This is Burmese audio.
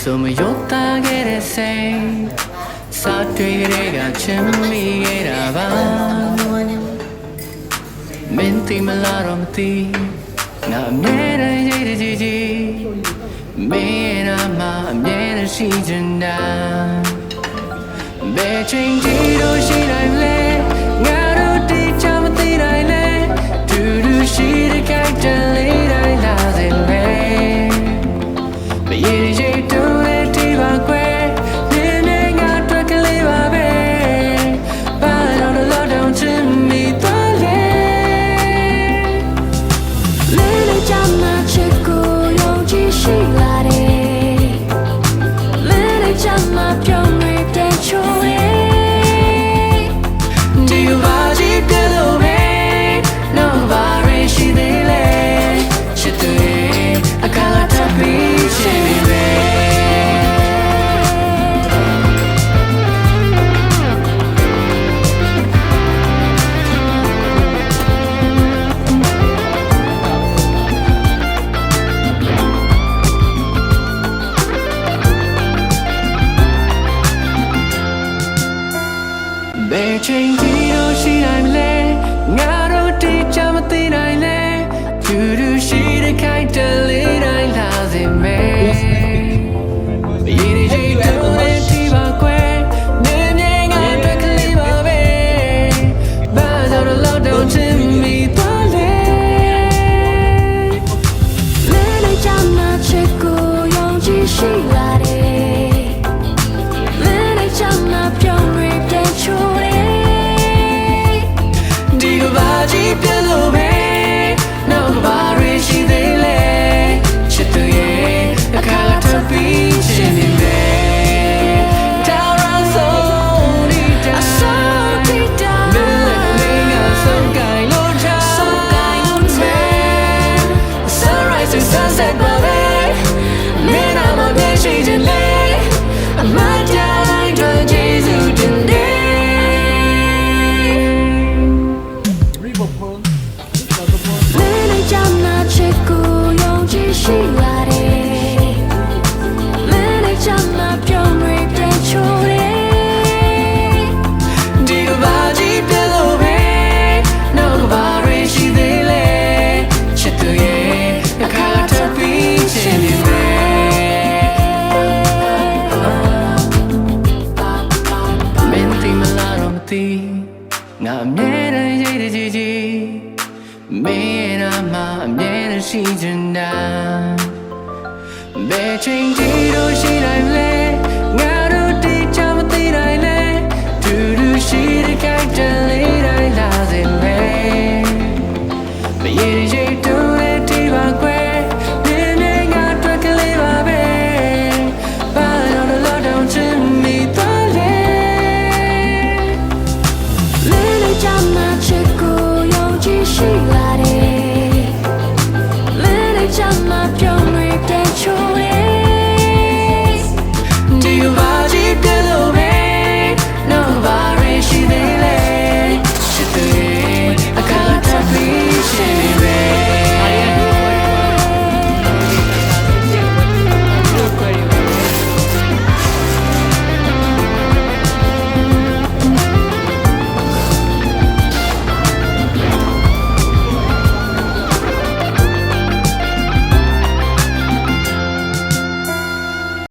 숨을 욕다 게래 생 사퇴래가 침미게라 봐 민티 말라롬티 나 매를 이르지지 매나마 매를 시즌다 내 챙기로 시랄래 나로 뛰쳐 뛰랄래 두루 시를 갈때 每ချိန်ဒီလိုရှိတိုင်းလဲ နာမှာအမြဲတမ်းရှိချင်တာဘယ်ချိန်ကြီးတော့ရှိနိုင်လဲ